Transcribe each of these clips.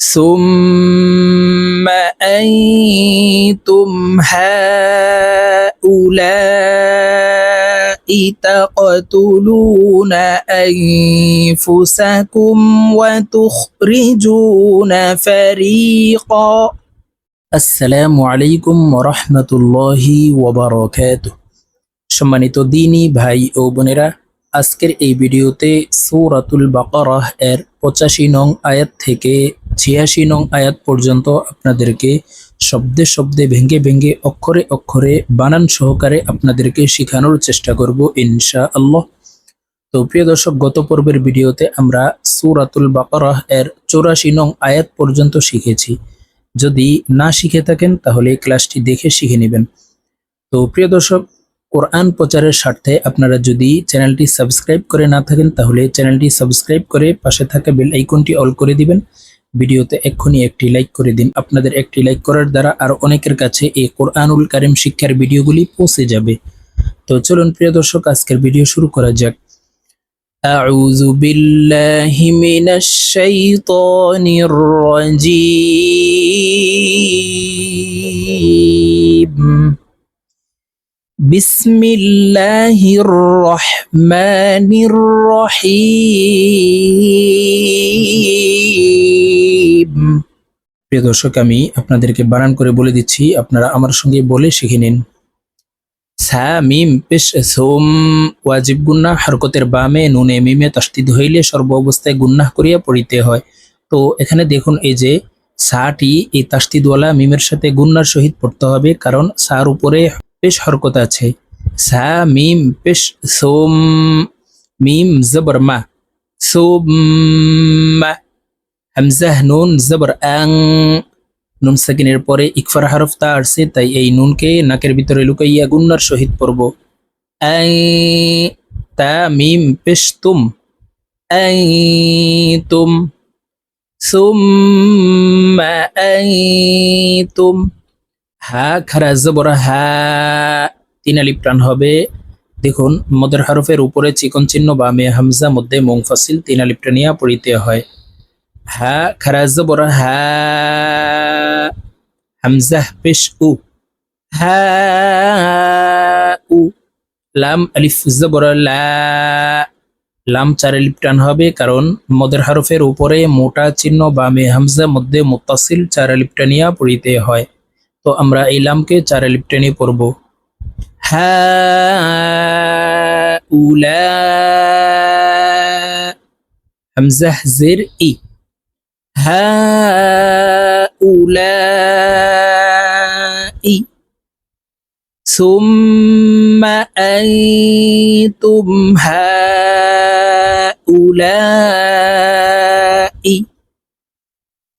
ثم أنتم هؤلاء تقتلون أنفسكم وتخرجون فريقا আসসালামু আলাইকুম রহমতুল্লাহি ওবরাকাত সম্মানিত দিনী ভাই ও বোনেরা আজকের এই ভিডিওতে সূরাতুল বাকারাহ এর পঁচাশি নং আয়াত থেকে ছিয়াশি নং আয়াত পর্যন্ত আপনাদেরকে শব্দে শব্দে ভেঙ্গে ভেঙ্গে, অক্ষরে অক্ষরে, বানান সহকারে আপনাদেরকে শেখানোর চেষ্টা করব ইনশা আল্লাহ তো প্রিয় দর্শক, গত পর্বের ভিডিওতে আমরা সূরাতুল বাকারাহ এর চৌরাশি নং আয়াত পর্যন্ত শিখেছি। যদি না শিখে থাকেন, তাহলে ক্লাসটি দেখে শিখে নেবেন। তো প্রিয় দর্শক, কোরআন প্রচারের স্বার্থে আপনারা যদি চ্যানেলটি সাবস্ক্রাইব করে না থাকেন, তাহলে চ্যানেলটি সাবস্ক্রাইব করে পাশে থাকা বেল আইকনটি অল করে দিবেন। ভিডিওতে এক্ষুনি একটি লাইক করে দিন আপনাদের একটি লাইক করার দ্বারা আর অনেকের কাছে এই কোরআনুল কারিম শিক্ষার ভিডিওগুলি পৌঁছে যাবে তো চলুন প্রিয় দর্শক আজকের ভিডিও শুরু করা যাক أعوذ بالله من الشيطان الرجيم بسم الله الرحمن الرحيم প্রিয় দর্শক, আমি আপনাদেরকে বানান করে বলে দিচ্ছি, আপনারা আমার সঙ্গে বলে শিখে নিন। সা মিম পেশ সোম, ওয়াজিব গুন্না হরকতের বামে নুনে মিমে তাস্তিদ হইলে সর্ব অবস্থায় গুন্নাহ করিয়া পড়িতে হয়। তো এখানে দেখুন, এই যে সাটি, এই তাস্তিদওয়ালা মিমের সাথে গুন্নার সহিত পড়তে হবে, কারণ সার উপরে পেশ হরকত আছে। সা মিম পেশ সোম, মিম জবর মা সোম হামজাহ নুন জবর আং নুন সাকিনের পরে ইকফার হারফ তা আসছে তাই এই নুনকে নাকের ভিতরে লুকাইয়া গুন্নার সহিত পড়ব তা মিম পেশ তুম তুম সুম্মা তুম হা খারা জবর হা তিন আলিপ প্রাণ হবে দেখুন মদের হরফের উপরে চিকন চিহ্ন বামে হামজা মধ্যে মুংফাসিল তিন আলিপ টানিয়া পড়িতে হয় হা খারা জবর হা হামজাহ পেশ উ হা উ লাম আলিফ জবর লাম চার আলিফ টান হবে কারণ মদের হরফের উপরে মোটা চিহ্ন বামে হামজা মধ্যে মুত্তাসিল চার আলিফ টানিয়া পড়িতে হয়। তো আমরা এই লামকে চার আলিফ টানিয়ে পড়ব। হা উলা হামজাহ জের ই هؤلاء ثم أنتم هؤلاء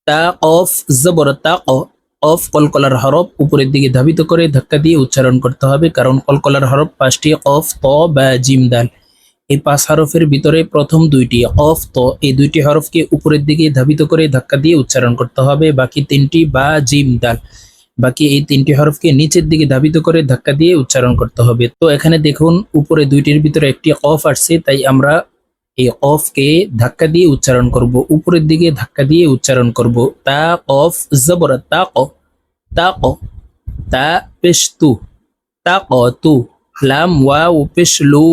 তাকফ জবর তাক অফ কলকলার হরফ উপরের দিকে ধাবিত করে ধাক্কা দিয়ে উচ্চারণ করতে হবে কারণ কলকলার হরফ পাঁচটি অফ ত বা জিম দাল এই পাঁচ হরফের ভিতরে প্রথম দুইটি অফ, তো এই দুইটি হরফকে উপরের দিকে ধাবিত করে ধাক্কা দিয়ে উচ্চারণ করতে হবে। বাকি তিনটি বা, জিম, দাল। বাকি এই তিনটি হরফকে নিচের দিকে ধাবিত করে ধাক্কা দিয়ে উচ্চারণ করতে হবে। তো এখানে দেখুন, উপরে দুইটির ভিতরে একটি অফ আসছে, তাই আমরা এই অফকে ধাক্কা দিয়ে উচ্চারণ করব। উপরের দিকে ধাক্কা দিয়ে উচ্চারণ করব। তা, অফ, জবর, তা, ক। তা ক। তা, পেশ, তু। তা, ক, তু। লাম ওয়াও পেশ লু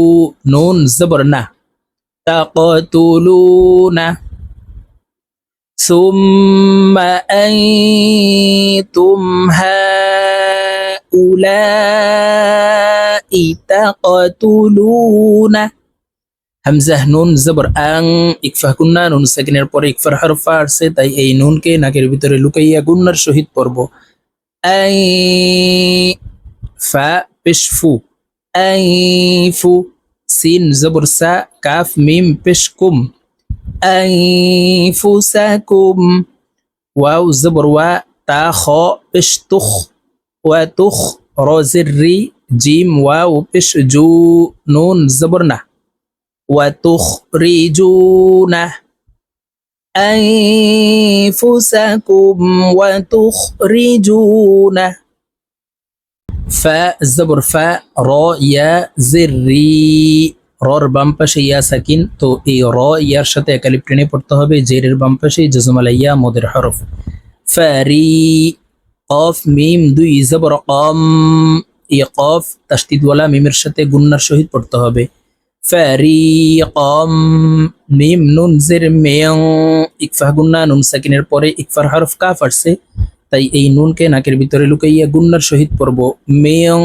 নুন জবর না তাকতুলুনা ثم أنتم هؤلاء تقتلون হামজাহ নুন জবর আং ইকফা কুন্না নুন সেকেন্ডের পরে ইকফার হরফা আসছে তাই এই নুনকে নাকের ভিতরে লুকাইয়া গুন্নার সহিত পড়ব আই ফা পেশফু আইফু সিন জবর সা কাফ মিম পেশকুম আইফুসাকুম ওয়াও জবর ওয়া তা খ পেশতুখ ওয়া তুখ রজের রি জিম ওয়াও পেশ জু নুন জবর না وتخرجونه أنفسكم ফ্যা জবর ফ্যা র, ইয়া, জির, রি র বাম পাশে ইয়া, সাকিন। তো এই র, ইয়ার সাথে একালিপ টেনে পড়তে হবে জেরের বাম পাশে জজমালা ইয়া, মোদের হরফ। ফ্যারি অফ মিম, দুই, জবর অম এই কফ তাস্তিদওয়ালা মিমের সাথে গুন্নার সহিত পড়তে হবে। ফ্যারি অম মিম, নুন, জের, মেয় ইকফা গুন্না, নুন, সাকিনের পরে ইকফার হরফ কাফ আসছে। তাই এই নুনকে নাকের ভিতরে লুকাইয়া গুন্নার সহিত পড়ব। মেয়ং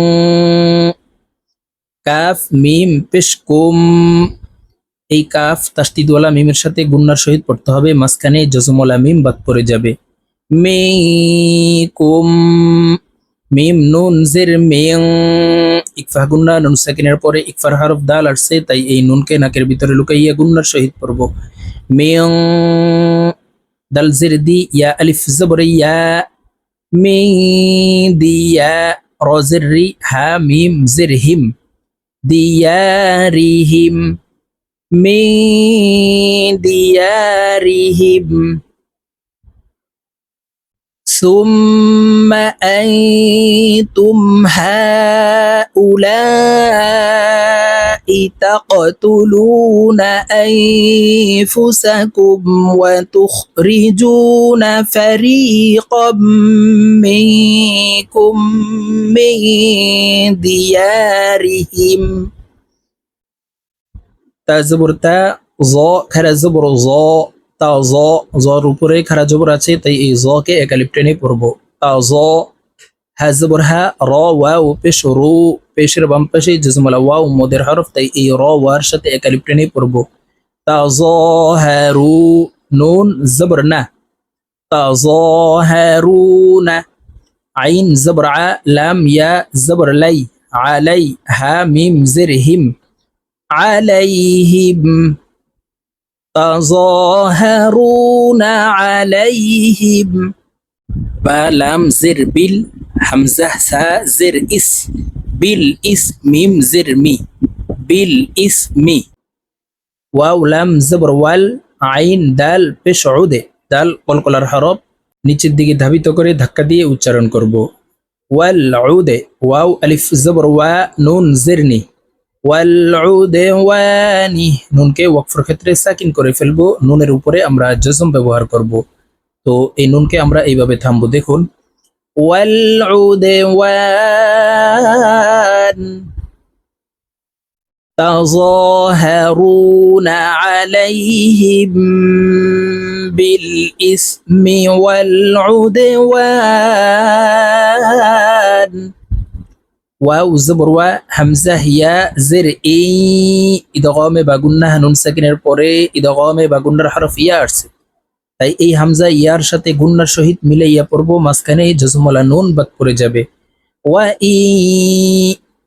কাফ মিম পেশ কুম। এই কাফ তাস্তিদওয়ালা মিমের সাথে গুন্নার সহিত পড়তে হবে, মাঝখানে জজমওয়ালা মিম বাদ পড়ে যাবে। মে কুম মিম নুন জের মেয়ং। ইকফা গুন্না নুন সাকিনের পরে ইকফার হরফ দাল আসছে, তাই এই নুনকে নাকের ভিতরে লুকাইয়া গুন্নার সহিত পড়ব। মেয়ং দাল জের দি ইয়া আলিফ জবর ইয়া من ديا رزر حميم زرهم ديارهم من ديارهم ثم أنتم هؤلاء تقتلون أنفسكم وتخرجون فريقا منكم من ديارهم. تا زبر تا زو زبر তা জ, জর উপরে খারা জবর আছে, তাই এই জ কে একালিপ টেনে পড়ব। তা জ, হ্যা জবর হ্যা, র ওয়া ও পেশ, রু, পেশের বাম পাশে জজমালা ওয়া ও মোদের হরফ, তাই এই র, ওয়ার সাথে একালিপ টেনে পড়ব। তা জ, হ্যা, রু, নুন, জবর না। তা জ, হ্যা, রু, না। আইন, জবর আ, লাম, ইয়া, জবর লাই আলাই হা, মিম, জের, হিম। আলাইহিম تظاهرون عليهم بلام زر بال حمزة سا زر إس بالاسم زر مي بالاسم واو لام زبر ওয়াল আইন দাল পেশ উদে দাল কলকলার হরফ নিচের দিকে ধাবিত করে ধাক্কা দিয়ে উচ্চারণ করব ওয়াল উদে ওয়াও আলিফ জবর ওয়া নুন জিরনি ওয়ালউদেওয়ানি নুনকে ওয়াকফর ক্ষেত্রে সাকিন করে ফেলবো নুনের উপরে আমরা জজম ব্যবহার করব তো এই নুনকে আমরা এইভাবে থামবো দেখুন ওয়ালউদেওয়ান تظاهرون عليهم بالإثم والعدوان ওয়াও জবর ওয়া হামজা হিয়া জের ই ইদগমে বাগুন্না নুন সাকিনের পরে ইদগমে বাগুন্নার হরফ ইয়া আসছে তাই এই হামজা ইয়ার সাথে গুন্নার সহিত মিলে ইয়া পড়ব মাঝখানে জজমলা নুন বাদ পড়ে যাবে। ওয়া ই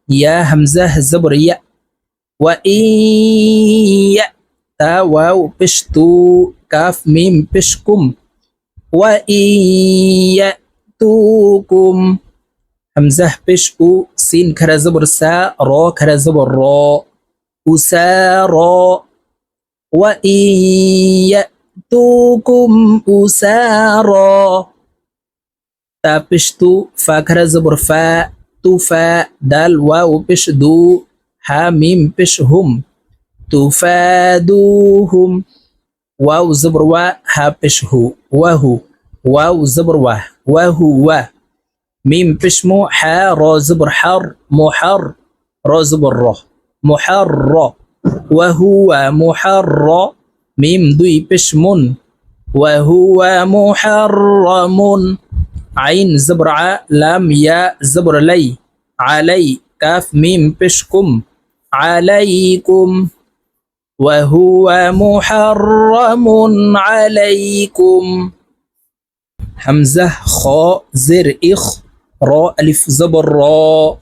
ইয়া হামজা জবর ইয়া। ওয়া ই ইয়া। তা ওয়াও পেশ তু কাফ মিম পেশ কুম ওয়া ইয়া তুকুম হামজাহ পেশ উ সিন খারা জবর সা র খারা জবর র উসারা ওয়া ইয়াতুকুম উসারা তা পেশ তু ফা খারা জবর ফা তুফা দাল ওয়াও পেশ দু হা মিম পেশ হুম তুফাদুহুম ওয়াও জবর ওয়া হা পেশ হু ওয়াহু ওয়াও ميم بشمو حا را زبر حر محر را زبر را. محر وهو محر ميم دوي بشمون وهو محرم عين زبر ع لام يا زبر لي. علي كاف ميم بشكم. عليكم. وهو محرم عليكم. همزة خاء زر إخ. را ألف زبر را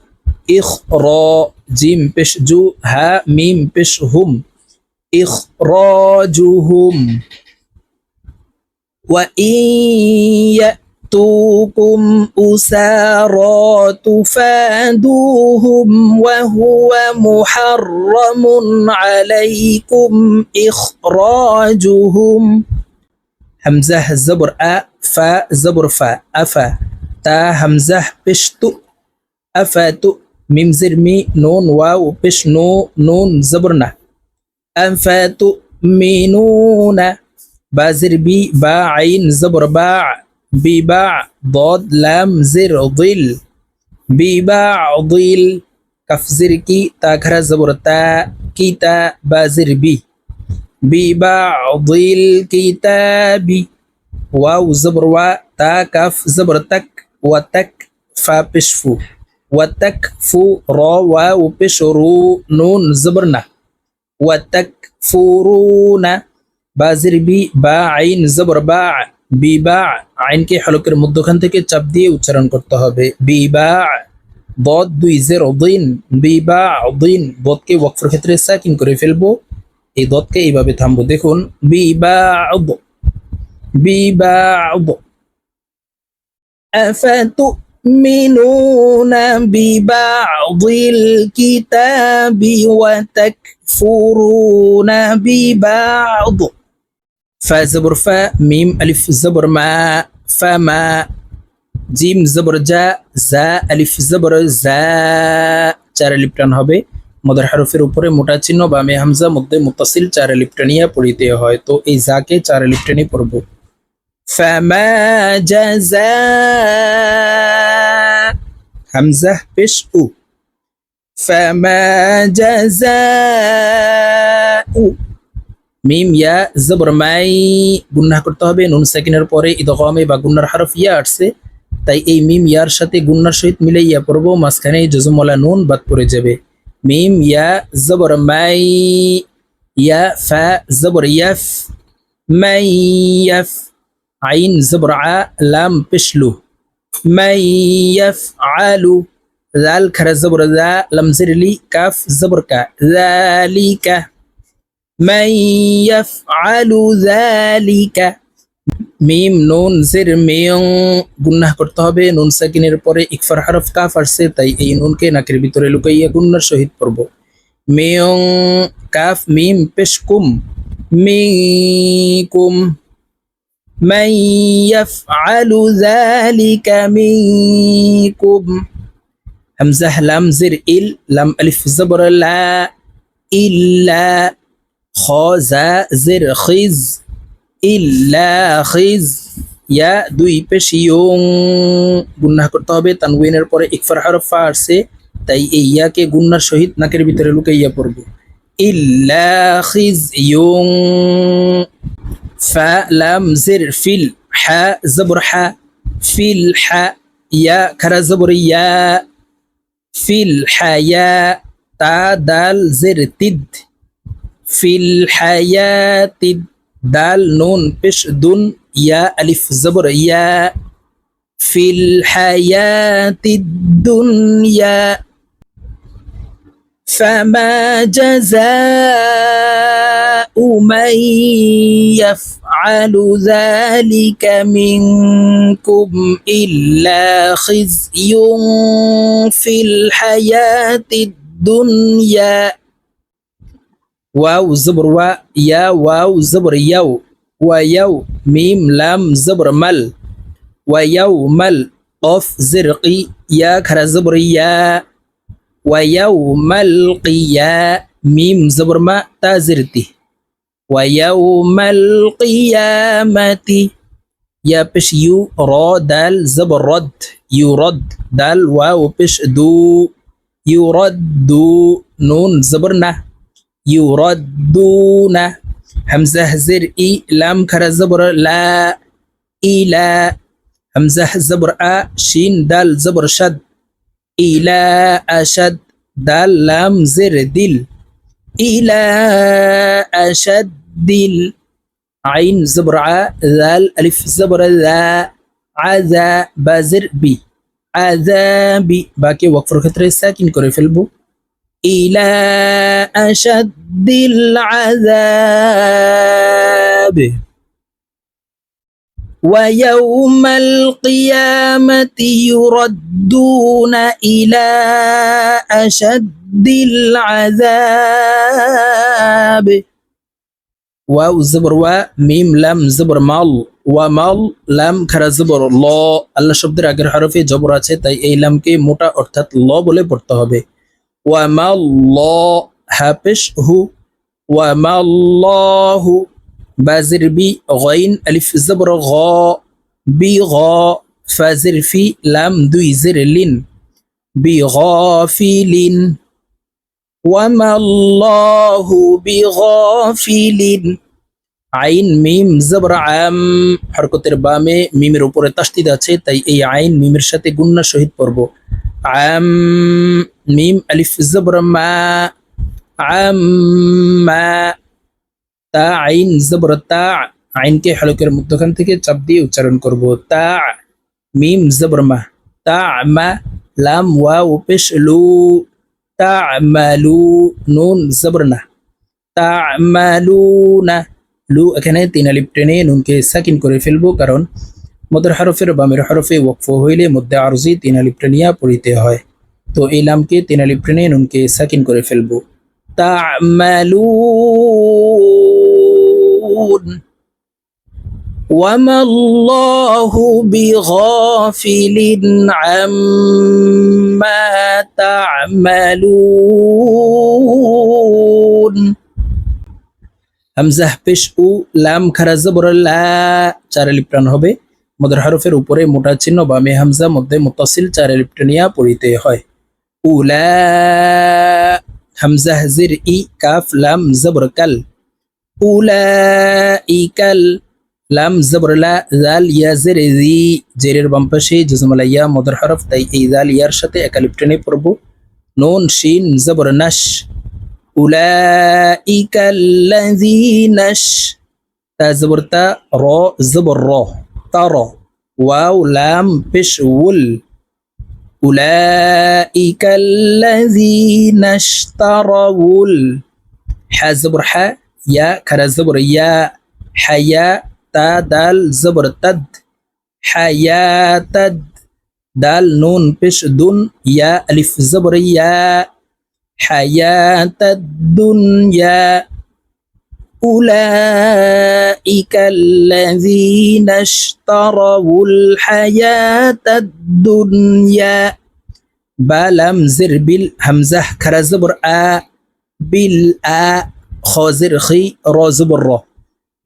إخ را جيم بش جو ها ميم بش هم. إخراجهم وإن يأتوكم أسارى تفادوهم وهو محرم عليكم إخراجهم. همزة زبر أ فا زبر فا أفا. তা হামজাহ পেশ তু আফাতু মিম জির মি নুন ওয়াও পেশ নু নুন জবর না أفتؤمنون بازر بي با عين زبر باع بباع ضاد لام زر ظل ببعض كف زر كي تاكرا زبر تا كيتا بازر بي ببعض الكتاب ওয়াতাক ফা পেশ ফু ওয়াতাক ফু র ওয়া ও পেশ রু নুন জবর না ওয়াতাক ফু রু না বা জির বি বা আইন জবর বা বি বা আইনকে হলকের মধ্যখান থেকে চাপ দিয়ে উচ্চারণ করতে হবে বি বা বদ দুই জের অদিন বি বা অদিন বদকে ওয়াকফের ক্ষেত্রে সাকিন করে ফেলব এই দতকে এইভাবে থামবো দেখুন বি বা অব বি বা অব أفتؤمنون ببعض الكتاب وتكفرون ببعض فا زبر فا ميم ألف زبر ما فما জিম জবর জা জা আলিফ জবর জা চার আলিফ টান হবে মদার হারফের উপরে মোটা চিহ্ন বামে হামজা মধ্যে মুতাসিল চার আলিফ টানিয়া পড়িতে হয় তো এই জাকে চার আলিফ টানি পড়ব জাজা হামজা পেশ উ ফামা জাজা উ মিম ইয়া জবর মাই গুন্না করতে হবে, নুন সেকেন্ডের পরে ইদগমে বা গুন্নার হরফ ইয়া আসছে, তাই এই মিম ইয়ার সাথে গুন্নার সহিত মিলে ইয়া পড়ব, মাঝখানে জজমলা নুন বাদ পড়ে যাবে। মিম ইয়া জবর মাই, ইয়া ফা জবর ইয়াফ, মাই ইয়াফ। আইন জবর আ লাম পেশলু মাই ইয়াফ আলু জাল খারা জবর জা লাম জিরলি কাফ জবর কা জালিকা من يفعل ذلك মিম নুন জের মেয়ং গুন্নাহ করতে হবে নুন সাকিনের পরে ইকফার হরফ কাফ আসছে তাই এই নুনকে নাকের ভিতরে লুকাইয়া গুন্নার সহিত পড়ব মেয়ং কাফ মিম পেশকুম মিকুম من يفعل ذلك منكم همزة لام زر إل لام ألف زبر لا إلا খজা জের খিজ ইল্লা খিজ ইয়া দুই পেশ ইয়ং গুন্নাহ করতে হবে তানউইনের পরে ইকফার হরফ ফা আসছে তাই এই ইয়াকে গুন্নার সহিত নাকের ভিতরে লুকাইয়া পড়ব ইল্লা খিজ ইয়ং فا لام زر في الحا زبر حاء في الحا يا كرا زبر يا فيل حياء تا دال زر تد في الحياة تد دال نون بش دون يا ألف زبر يا في الحياة الدنيا فما جزاء من يفعل ذلك منكم إلا خزي في الحياة الدنيا. واو زبر وا يا واو زبر يو ويو ميم لام زبر مل ويوم القف زرقي يا كرا زبر يا ويوم القيا ميم زبر ما تازرتي ويوم القيامة يا بش يو را دال زبر رد يرد دال واو بش دو يرد نون زبرنا يردون همزة زر إي لام كرا زبر لا إلى همزة زبر أ شين دال زبر شد إلى أشد دال لام زر دل إلى أشد دل عين زبر ع ذال ألف زبر ذا عذا بازر بي. عذابي باقي وقفر كتر ساكن كوري في البو. إلى أشد العذاب. ويوم القيامة يردون إلى أشد العذاب واو زبر و মিম লাম জবর মাল ওয়া মাল লাম খারা জবর ল আল্লাহ শব্দের আগের হরফে জবর আছে তাই এই লামকে মোটা অর্থাৎ ল বলে পড়তে হবে ওয়ামা ল হ্যাপেশ হু ওয়ামা আল্লাহু বাজির বি গইন আলিফ জবর গ বি গ ফাজির ফি লাম দুই জির লিন বি গফিলিন ওয়ামা আল্লাহু বি গফিলিন আইন মিম জবর আম হরকতের বামে মিমের উপরে তাস্তিদ আছে তাই এই আইন মিমের সাথে গুন্না সহিত পড়ব আম মিম আলিফ জবর মা আম্মা তা আইন জবর তা আইনকে হলকের মধ্যখান থেকে চাপ দিয়ে উচ্চারণ করব। তা, মিম জবর মা তা, মা, লাম, ওয়াও, পেশ, লু। তা মালু নুন জবর না তা মালুনা লু এখানে তিন আলিপ টেনে নুনকে সাকিন করে ফেলব কারণ মদের হরফের বামের হরফে ওয়কফ হইলে মধ্যে আরজি তিন আলিপ টেনিয়া পড়িতে হয়। তো এই লামকে তিন আলিপ টেনে নুনকে সাকিন করে ফেলব। تعملون وما الله بغافل عما تعملون হামজাহ পেশ উ লাম খারা জবর লা চার লিপ্টান হবে মদের হরফের উপরে মোটা চিহ্ন বামে হামজা মধ্যে মুতাসিল চার লিপ্টানিয়া পড়িতে হয় উলা হামজাহ জির ই কাফ লাম জবর কাল উলাইকাল লাম জবর লা জাল ইয়া জের জি জেরের বাম পাশে জজমালা ইয়া মদর হরফ তাই এই জাল ইয়ার সাথে একালিপ টেনে পড়ব নুন শিন জবর নাশ উলাইকাল্লাযীনাশ তা জবর তা র জবর র তার ওয়াও লাম পেশ উল أولئك الذين اشتروا ح زبر ح يا كرا زبر. يا حيا تا دال زبر. تد حياة تد دال نون بش دون. يا ألف زبر. يا حياة الدنيا أولئك الذين اشتروا الحياة الدنيا بالام زر بالهمزة كرزبر آ بالآ خازر خي رازبر را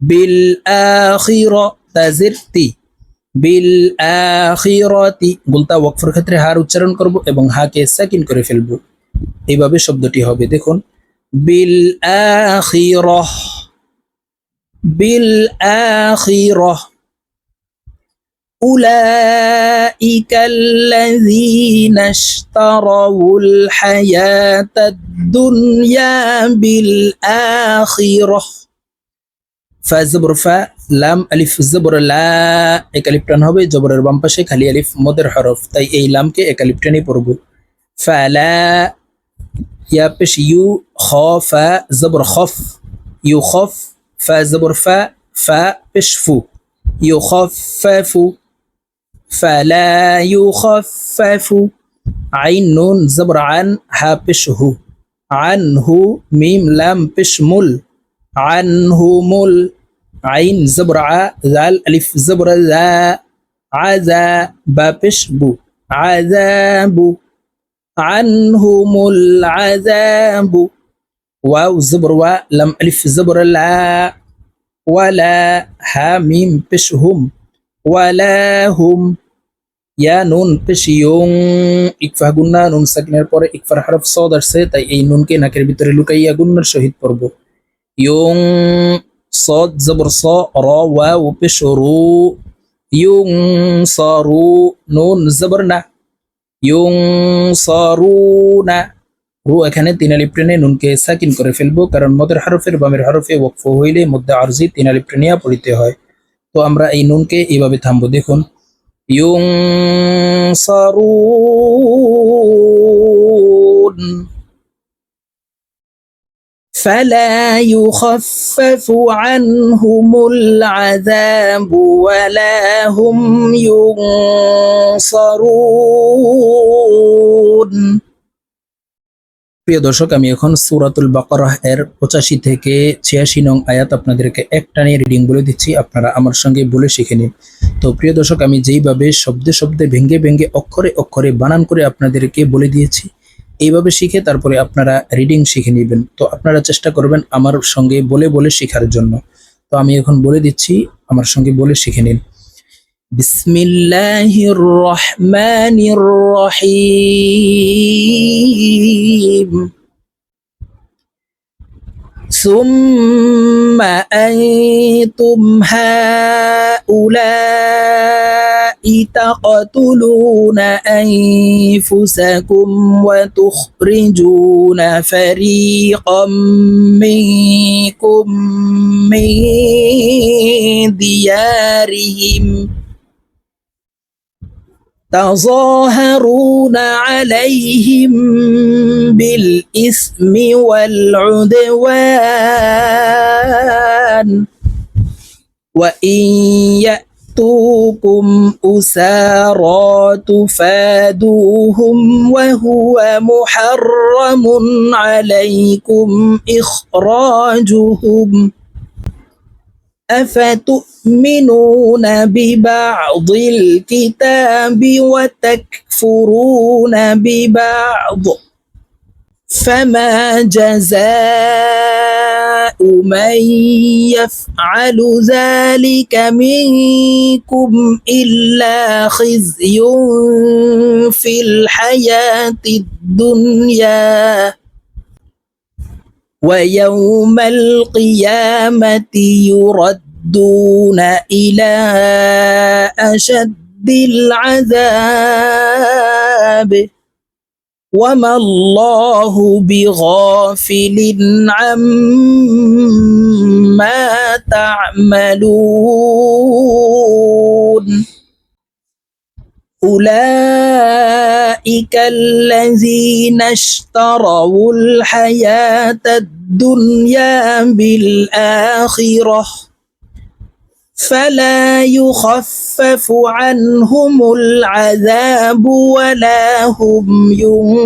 بالآخرة تزرتي بالآخرة বলতা ওয়াকফের ক্ষেত্রে হার উচ্চারণ করব এবং হাকে সাকিন করে ফেলব এইভাবে শব্দটি হবে দেখুন বিল আখিরাহ بالآخرة أولئك الذين اشتروا الحياة الدنيا بالآخرة فزبر فا লাম আলিফ জবর লা একালিপ টান হবে জবরের বাম পাশে খালি আলিফ মদের হরফ তাই এই লামকে একালিপ টানই পড়ব ফালা ইয়া পেশ ইউ খ ফা জবর খফ ইউ খফ فزبر فا فبشفو يخفف فلا يخفف. عين نون زبر عن هبشه عنه ميم لام بشمل عنه مل. عين زبر ع ذال ألف زبر ذا. عذا بابشبو عذاب عنهم العذاب واو زبر و لم ألف زبر لا ولا ها ميم بشهم ولا هم ইয়া নুন পেশ ইয়ং ইকফা গুন্না নুন সাকিনের পরে ইকফার হরফ সদ আসছে তাই এই নুনকে নাকের ভিতরে লুকাইয়া গুন্নার সহিত পড়ব ইয়ং সদ জবর স র ওয়া ও পেশ রু ইয়ং সরু নুন জবর না ইয়ং সরু না রু এখানে তিন আলিপ টেনে নুনকে সাকিন করে ফেলবো কারণ মদের হরফের বামের হরফে ওয়াকফ হইলে মধ্যে আরজি তিন আলিপ টেনিয়া পড়িতে হয় তো আমরা এই নুনকে এইভাবে থামবো দেখুন ينصرون فلا يخفف عنهم العذاب ولا هم ينصرون প্রিয় দর্শক, আমি এখন সুরাতুল বাকরাহ এর পঁচাশি থেকে ছিয়াশি নং আয়াত আপনাদেরকে একটানে রিডিং বলে দিচ্ছি, আপনারা আমার সঙ্গে বলে শিখে নিন। তো প্রিয় দর্শক, আমি যেইভাবে শব্দে শব্দে ভেঙ্গে ভেঙ্গে, অক্ষরে অক্ষরে বানান করে আপনাদেরকে বলে দিয়েছি, এইভাবে শিখে তারপরে আপনারা রিডিং শিখে নেবেন। তো আপনারা চেষ্টা করবেন আমার সঙ্গে বলে বলে শেখার জন্য। তো আমি এখন বলে দিচ্ছি, আমার সঙ্গে বলে শিখে নিন। بسم الله الرحمن الرحيم. ثم أنتم هؤلاء تقتلون أنفسكم وتخرجون فريقا منكم من ديارهم. تظاهرون عليهم بالإثم والعدوان. وإن يأتوكم أسارى تفادوهم وهو محرم عليكم إخراجهم. أفتؤمنون ببعض الكتاب وتكفرون ببعض فما جزاء من يفعل ذلك منكم إلا خزي في الحياة الدنيا ويوم القيامة يردون إلى أشد العذاب. وما الله بغافل عما تعملون. أولئك الذين اشتروا الحياة الدنيا بالآخرة فلا يخفف عنهم العذاب ولا هم ينصرون.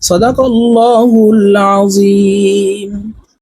صدق الله العظيم.